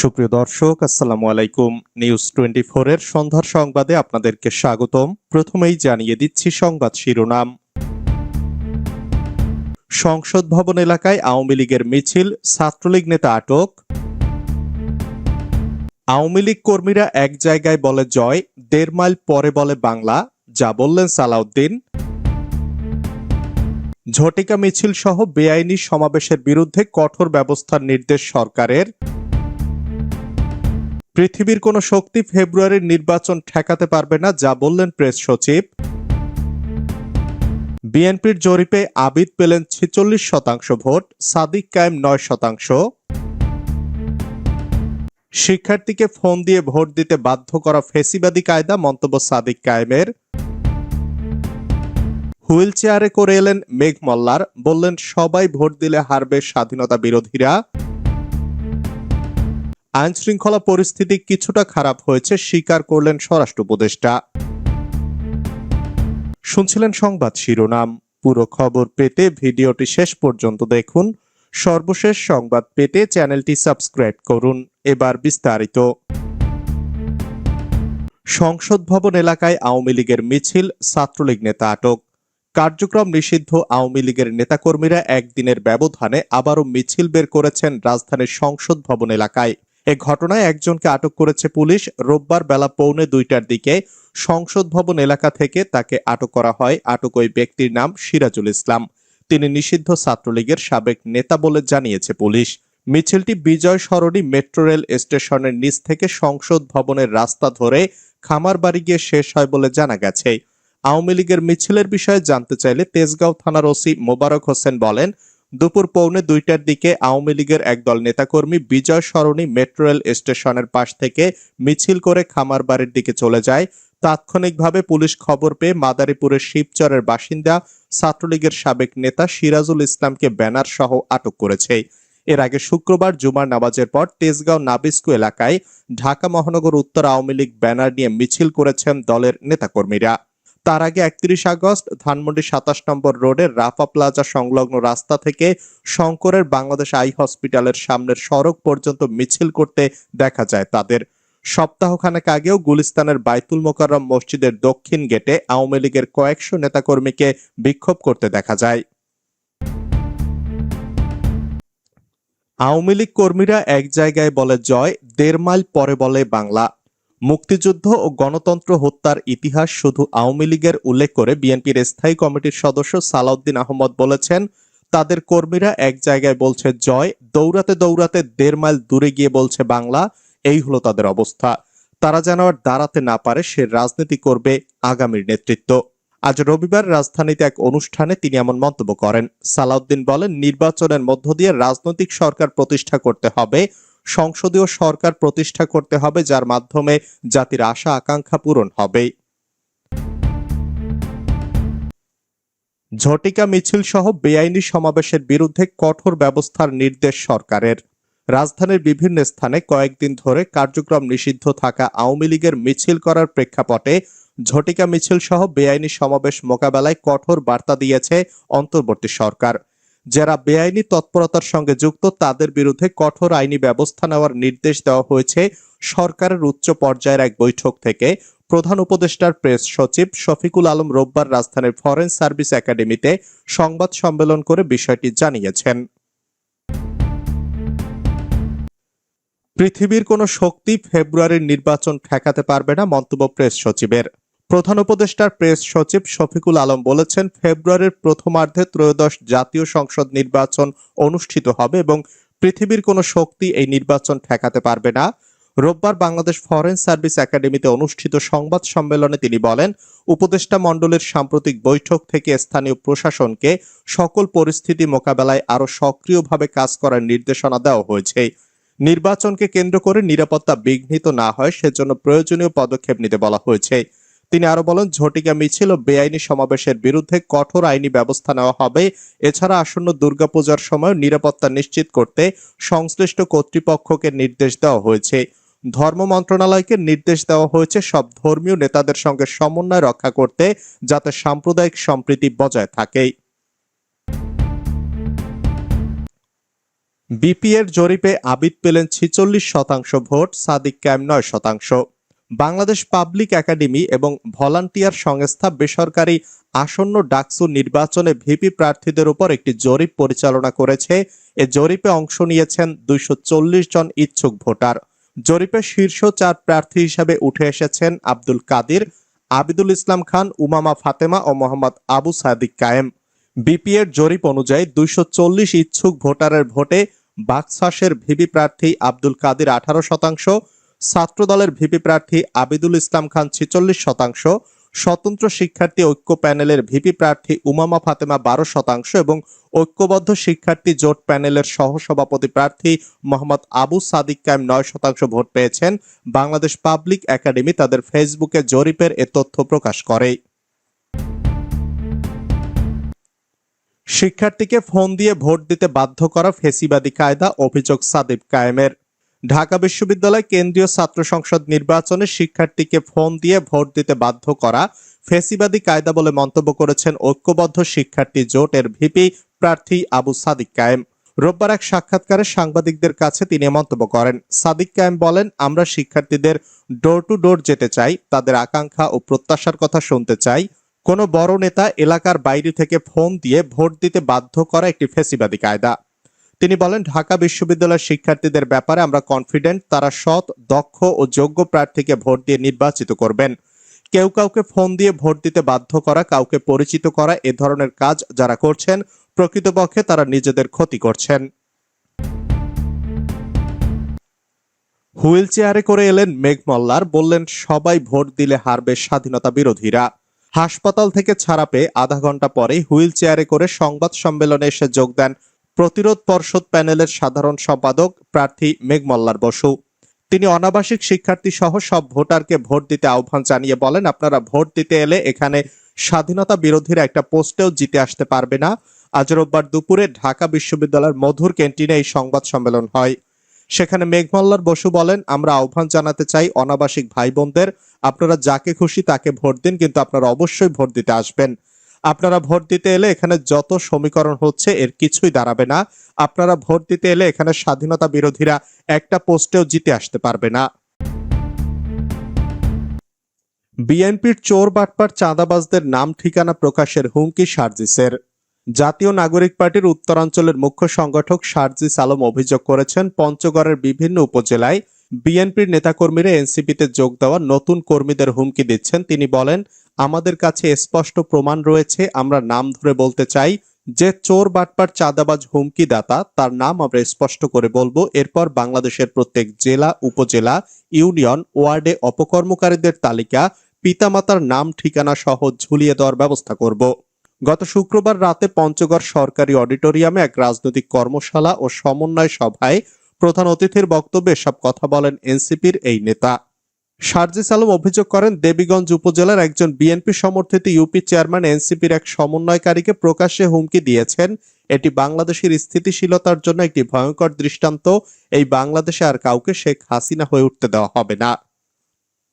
সুপ্রিয় দর্শক, আসসালামু আলাইকুম। নিউজ টোয়েন্টি এর সন্ধ্যার সংবাদে আপনাদেরকে স্বাগতম। প্রথমেই জানিয়ে দিচ্ছি সংবাদ শিরোনাম। সংসদ ভবন এলাকায় আওয়ামী লীগের মিছিল, ছাত্রলীগ নেতা আটক। আওয়ামী লীগ কর্মীরা এক জায়গায় বলে জয়, দেড় মাইল পরে বলে বাংলা, যা বললেন সালাউদ্দিন। ঝটিকা মিছিল সহ বেআইনি সমাবেশের বিরুদ্ধে কঠোর ব্যবস্থার নির্দেশ সরকারের। পৃথিবীর কোনো শক্তি ফেব্রুয়ারির নির্বাচন ঠেকাতে পারবে না, যা বললেন প্রেস সচিব। বিএনপির জরিপে আবিদ পেলেন ছেচল্লিশ শতাংশ ভোট, সাদিক কায়েম নয় শতাংশ। শিক্ষার্থীকে ফোন দিয়ে ভোট দিতে বাধ্য করা ফেসিবাদী কায়দা, মন্তব্য সাদিক কায়েমের। হুইল চেয়ারে করে এলেন মেঘ মল্লার বললেন, সবাই ভোট দিলে হারবে স্বাধীনতা বিরোধীরা। আইন শৃঙ্খলা পরিস্থিতি কিছুটা খারাপ হয়েছে, স্বীকার করলেন স্বরাষ্ট্র উপদেষ্টা। শুনছিলেন সংবাদ শিরোনাম। পুরো খবর পেতে ভিডিওটি শেষ পর্যন্ত দেখুন। সর্বশেষ সংবাদ পেতে চ্যানেলটি সাবস্ক্রাইব করুন। এবার বিস্তারিত। সংসদ ভবন এলাকায় আওয়ামী লীগের মিছিল, ছাত্রলীগ নেতা আটক। কার্যক্রম নিষিদ্ধ, আওয়ামী লীগের নেতাকর্মীরা একদিনের ব্যবধানে আবারও মিছিল বের করেছেন রাজধানীর সংসদ ভবন এলাকায়। এ ঘটনায় একজনকে আটক করেছে পুলিশ। রোববার বেলা পৌনে দুইটার দিকে সংসদ ভবন এলাকা থেকে তাকে আটক করা হয়। আটক ওই ব্যক্তির নাম সিরাজুল ইসলাম। তিনি নিষিদ্ধ ছাত্রলীগের সাবেক নেতা বলে জানিয়েছে পুলিশ। মিছিলটি বিজয় সরণি মেট্রো রেল স্টেশনের নিচ থেকে সংসদ ভবনের রাস্তা ধরে খামারবাড়ি গিয়ে শেষ হয় বলে জানা গেছে। আওয়ামী লীগের মিছিলের বিষয়ে জানতে চাইলে তেজগাঁও থানার ওসি মোবারক হোসেন বলেন দুপুর পৌনে দুইটার দিকে আওয়ামী লীগের একদল নেতাকর্মী বিজয় সরণি মেট্রো রেল স্টেশনের পাশ থেকে মিছিল করে খামার বাড়ির দিকে চলে যায়। তাৎক্ষণিকভাবে পুলিশ খবর পেয়ে মাদারীপুরের শিবচরের বাসিন্দা, ছাত্রলীগের সাবেক নেতা সিরাজুল ইসলামকে ব্যানার সহ আটক করেছে। এর আগে শুক্রবার জুমার নামাজের পর তেজগাঁও নাবিস্কু এলাকায় ঢাকা মহানগর উত্তর আওয়ামী লীগ ব্যানার নিয়ে মিছিল করেছেন দলের নেতাকর্মীরা। তার আগে একত্রিশ আগস্ট ধানমন্ডি সাতাশ নম্বর রোডের রাফা প্লাজা সংলগ্ন রাস্তা থেকে শঙ্করের বাংলাদেশ আই হসপিটালের সামনের সড়ক পর্যন্ত মিছিল করতে দেখা যায় তাদের। সপ্তাহখানেক আগেও গুলিস্তানের বাইতুল মোকাররম মসজিদের দক্ষিণ গেটে আওয়ামী লীগের কয়েকশো নেতাকর্মীকে বিক্ষোভ করতে দেখা যায়। আওয়ামী লীগ কর্মীরা এক জায়গায় বলে জয়, দেড় মাইল পরে বলে বাংলা। মুক্তিযুদ্ধ ও গণতন্ত্র হত্যার ইতিহাস শুধু আওয়ামী লীগের উল্লেখ করে বিএনপির স্থায়ী কমিটির সদস্য সালাউদ্দিন আহমদ বলেছেন, তাদের কর্মীরা এক জায়গায় বলছে জয়, দৌড়াতে দৌড়াতে দেড় মাইল দূরে গিয়ে বলছে বাংলা, এই হলো তাদের অবস্থা। তারা যেন আর দাঁড়াতে না পারে, সে রাজনীতি করবে আগামীর নেতৃত্ব। আজ রবিবার রাজধানীতে এক অনুষ্ঠানে তিনি এমন মন্তব্য করেন। সালাউদ্দিন বলেন, নির্বাচনের মধ্য দিয়ে রাজনৈতিক সরকার প্রতিষ্ঠা করতে হবে সংসদীয় সরকার প্রতিষ্ঠা করতে হবে, যার মাধ্যমে জাতির আশা, আকাঙ্ক্ষা পূরণ হবে। ঝটিকা মিছিল সহ বেআইনি সমাবেশের বিরুদ্ধে কঠোর ব্যবস্থার নির্দেশ সরকারের। রাজধানীর বিভিন্ন স্থানে কয়েকদিন ধরে কার্যক্রম নিষিদ্ধ থাকা আওয়ামী লীগের মিছিল করার প্রেক্ষাপটে ঝটিকা মিছিল সহ বেআইনি সমাবেশ মোকাবেলায় কঠোর বার্তা দিয়েছে অন্তর্বর্তী সরকার। যারা বেআইনি তৎপরতার সঙ্গে যুক্ত, তাদের বিরুদ্ধে কঠোর আইনি ব্যবস্থা নেওয়ার নির্দেশ দেওয়া হয়েছে সরকারের উচ্চ পর্যায়ের এক বৈঠক থেকে। প্রধান উপদেষ্টার প্রেস সচিব শফিকুল আলম রোববার রাজধানীর ফরেন সার্ভিস একাডেমিতে সংবাদ সম্মেলন করে বিষয়টি জানিয়েছেন। পৃথিবীর কোনো শক্তি ফেব্রুয়ারির নির্বাচন ঠেকাতে পারবে না, মন্তব্য প্রেস সচিবের। প্রধান উপদেষ্টার প্রেস সচিব শফিকুল আলম বলেছেন, ফেব্রুয়ারির প্রথমার্ধে ত্রয়োদশ জাতীয় সংসদ নির্বাচন অনুষ্ঠিত হবে এবং পৃথিবীর কোনো শক্তি এই নির্বাচন ঠেকাতে পারবে না। রোববার বাংলাদেশ ফরেন সার্ভিস একাডেমিতে অনুষ্ঠিত সংবাদ সম্মেলনে তিনি বলেন, উপদেষ্টা মণ্ডলের সাম্প্রতিক বৈঠক থেকে স্থানীয় প্রশাসনকে সকল পরিস্থিতি মোকাবেলায় আরও সক্রিয়ভাবে কাজ করার নির্দেশনা দেওয়া হয়েছে। নির্বাচনকে কেন্দ্র করে নিরাপত্তা বিঘ্নিত না হয়, সেজন্য প্রয়োজনীয় পদক্ষেপ নিতে বলা হয়েছে। তিনি আরও বলেন, ঝটিকা মিছিল ও বেআইনি সমাবেশের বিরুদ্ধে কঠোর আইনি ব্যবস্থা নেওয়া হবে। এছাড়া আসন্ন দুর্গাপূজার সময় নিরাপত্তা নিশ্চিত করতে সংশ্লিষ্ট কর্তৃপক্ষকে নির্দেশ দেওয়া হয়েছে। ধর্ম মন্ত্রণালয়কে নির্দেশ দেওয়া হয়েছে সব ধর্মীয় নেতাদের সঙ্গে সমন্বয় রক্ষা করতে যাতে সাম্প্রদায়িক সম্প্রীতি বজায় থাকে। বিপিএর জরিপে আবিদ পেলেন ছিচল্লিশ শতাংশ ভোট, সাদিক ক্যাম নয় শতাংশ। বাংলাদেশ পাবলিক একাডেমি এবং ভলান্টিয়ার সংস্থা বেসরকারি আসন্ন ডাকসু নির্বাচনে ভিপি প্রার্থীদের উপর একটি জরিপ পরিচালনা করেছে। এ জরিপে অংশ নিয়েছেন দুইশো চল্লিশ জন ইচ্ছুক ভোটার। জরিপে শীর্ষ চার প্রার্থী হিসাবে উঠে এসেছেন আব্দুল কাদির, আবিদুল ইসলাম খান, উমামা ফাতেমা ও মোহাম্মদ আবু সাদিক কায়েম। বিপিএর জরিপ অনুযায়ী দুইশো চল্লিশ ইচ্ছুক ভোটারের ভোটে বাক্সাসের ভিপি প্রার্থী আব্দুল কাদির আঠারো শতাংশ ছাত্রদলের ভিপি প্রার্থী আবিদুল ইসলাম খান ছেচল্লিশ শতাংশ, স্বতন্ত্র শিক্ষার্থী ঐক্য প্যানেলের ভিপি প্রার্থী উমামা ফাতেমা বারো শতাংশ এবং ঐক্যবদ্ধ শিক্ষার্থী জোট প্যানেলের সহসভাপতি প্রার্থী মোহাম্মদ আবু সাদিক কায়েম নয় শতাংশ ভোট পেয়েছেন। বাংলাদেশ পাবলিক একাডেমি তাদের ফেসবুকে জরিপের এ তথ্য প্রকাশ করে। শিক্ষার্থীকে ফোন দিয়ে ভোট দিতে বাধ্য করা ফেসিবাদী কায়দা, অভিযোগ সাদিব কায়েমের। ঢাকা বিশ্ববিদ্যালয় কেন্দ্রীয় ছাত্র সংসদ নির্বাচনে শিক্ষার্থীকে ফোন দিয়ে ভোট দিতে বাধ্য করা ফেসিবাদী কায়দা বলে মন্তব্য করেছেন ঐক্যবদ্ধ শিক্ষার্থী জোটের ভিপি প্রার্থী আবু সাদিক কায়েম। রোববার এক সাক্ষাৎকারে সাংবাদিকদের কাছে তিনি মন্তব্য করেন। সাদিক কায়েম বলেন, আমরা শিক্ষার্থীদের ডোর টু ডোর যেতে চাই, তাদের আকাঙ্ক্ষা ও প্রত্যাশার কথা শুনতে চাই। কোনো বড় নেতা এলাকার বাইরে থেকে ফোন দিয়ে ভোট দিতে বাধ্য করা একটি ফেসিবাদী কায়দা। তিনি বলেন, ঢাকা বিশ্ববিদ্যালয়ের শিক্ষার্থীদের ব্যাপারে আমরা কনফিডেন্ট তারা সৎ, দক্ষ ও যোগ্য প্রার্থীকে ভোট দিয়ে নির্বাচিত করবেন। কেউ কাউকে ফোন দিয়ে ভোট দিতে বাধ্য করা, কাউকে পরিচিত করা, এ ধরনের কাজ যারা করছেন, প্রকৃতপক্ষে তারা নিজেদের ক্ষতি করছেন। হুইল চেয়ারে করে এলেন মেঘ মল্লার, বললেন, সবাই ভোট দিলে হারবে স্বাধীনতা বিরোধীরা। হাসপাতাল থেকে ছাড়া পেয়ে আধা ঘণ্টা পরেই হুইল চেয়ারে করে সংবাদ সম্মেলনে এসে যোগ দেন প্রতিরোধ পর্ষদ প্যানেলের সাধারণ সম্পাদক প্রার্থী মেঘমল্লার বসু। তিনি অনাবাসিক শিক্ষার্থী সহ সব ভোটারকে ভোট দিতে আহ্বান জানিয়ে বলেন, আপনারা ভোট দিতে এলে এখানে স্বাধীনতা বিরোধীরা একটা পোস্টেও জিতে আসতে পারবে না। আজ রোববার দুপুরে ঢাকা বিশ্ববিদ্যালয়ের মধুর ক্যান্টিনে এই সংবাদ সম্মেলন হয়। সেখানে মেঘমল্লার বসু বলেন, আমরা আহ্বান জানাতে চাই অনাবাসিক ভাই বোনদের আপনারা যাকে খুশি তাকে ভোট দিন, কিন্তু আপনারা অবশ্যই ভোট দিতে আসবেন। আপনারা ভোট দিতে এলে এখানে যত সমীকরণ হচ্ছে এর কিছুই দাঁড়াবে না। আপনারা ভোট দিতে এলে এখানে স্বাধীনতা বিরোধীরা একটা পোস্টেও জিতে আসতে পারবে না। বিএনপির চোর বাটপার চাঁদাবাজদের নাম ঠিকানা প্রকাশের হুমকি সার্জিসের। জাতীয় নাগরিক পার্টির উত্তরাঞ্চলের মুখ্য সংগঠক সার্জিস আলম অভিযোগ করেছেন, পঞ্চগড়ের বিভিন্ন উপজেলায় বিএনপির নেতাকর্মীরা এনসিপিতে যোগ দেওয়া নতুন কর্মীদের হুমকি দিচ্ছেন। তিনি বলেন, আমাদের কাছে স্পষ্ট প্রমাণ রয়েছে। আমরা নাম ধরে বলতে চাই যে চোর বাটপার চাঁদাবাজ হুমকি দাতা তার নাম আমরা স্পষ্ট করে বলব। এরপর বাংলাদেশের প্রত্যেক জেলা, উপজেলা, ইউনিয়ন, ওয়ার্ডে অপকর্মকারীদের তালিকা, পিতামাতার নাম, ঠিকানা সহ ঝুলিয়ে দেওয়ার ব্যবস্থা করব। গত শুক্রবার রাতে পঞ্চগড় সরকারি অডিটোরিয়ামে এক রাজনৈতিক কর্মশালা ও সমন্বয় সভায় প্রধান অতিথির বক্তব্যে সব কথা বলেন এনসিপির এই নেতা। সার্জিস আলম অভিযোগ করেন, দেবীগঞ্জ উপজেলার একজন বিএনপি সমর্থিত ইউপি চেয়ারম্যান এনসিপির এক সমন্বয়কারীকে প্রকাশ্যে হুমকি দিয়েছেন। এটি বাংলাদেশের স্থিতিশীলতার জন্য একটি ভয়ঙ্কর দৃষ্টান্ত। এই বাংলাদেশে আর কাউকে শেখ হাসিনা হয়ে উঠতে দেওয়া হবে না।